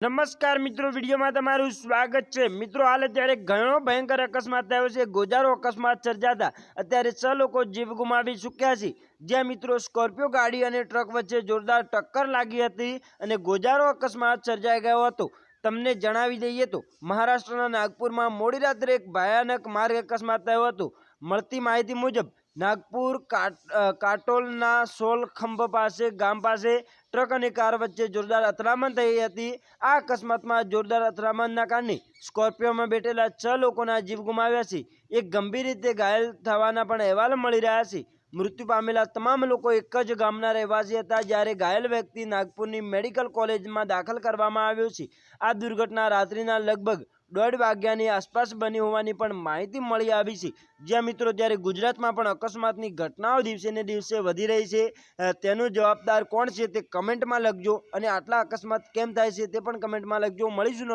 નમસ્કાર મિત્રો, વિડીયોમાં તમારું સ્વાગત છે. મિત્રો, હાલ અત્યારે ઘણો ભયંકર અકસ્માત થયો છે. ગોજારો અકસ્માત સર્જાતા અત્યારે છ લોકો જીવ ગુમાવી ચૂક્યા છે. જ્યાં મિત્રો, સ્કોર્પિયો ગાડી અને ટ્રક વચ્ચે જોરદાર ટક્કર લાગી હતી અને ગોજારો અકસ્માત સર્જાઈ ગયો હતો. તમને જણાવી દઈએ તો, મહારાષ્ટ્રના નાગપુરમાં મોડી રાત્રે એક ભયાનક માર્ગ અકસ્માત થયો હતો. મળતી માહિતી મુજબ નાગપુર કાટ- કાટોલના સોલ ખંભ પાસે, ગામ પાસે ટ્રક અને કાર વચ્ચે જોરદાર અથડામણ થઈ હતી. આ અકસ્માતમાં જોરદાર અથડામણના કારણે સ્કોર્પિયોમાં બેઠેલા છ લોકોના જીવ ગુમાવ્યા છે. એક ગંભીર રીતે ઘાયલ થવાના પણ અહેવાલ મળી રહ્યા છે. મૃત્યુ પામેલા તમામ લોકો એક જ ગામના રહેવાસી હતા, જ્યારે ઘાયલ વ્યક્તિ નાગપુરની મેડિકલ કોલેજમાં દાખલ કરવામાં આવ્યો છે. આ દુર્ઘટના રાત્રિના લગભગ દોઢ વાગ્યાની આસપાસ બની હોવાની પણ માહિતી મળી આવી છે. જ્યાં મિત્રો, ત્યારે ગુજરાતમાં પણ અકસ્માતની ઘટનાઓ દિવસે ને દિવસે વધી રહી છે. તેનો જવાબદાર કોણ છે તે કમેન્ટમાં લખજો અને આટલા અકસ્માત કેમ થાય છે તે પણ કમેન્ટમાં લખજો. મળીશું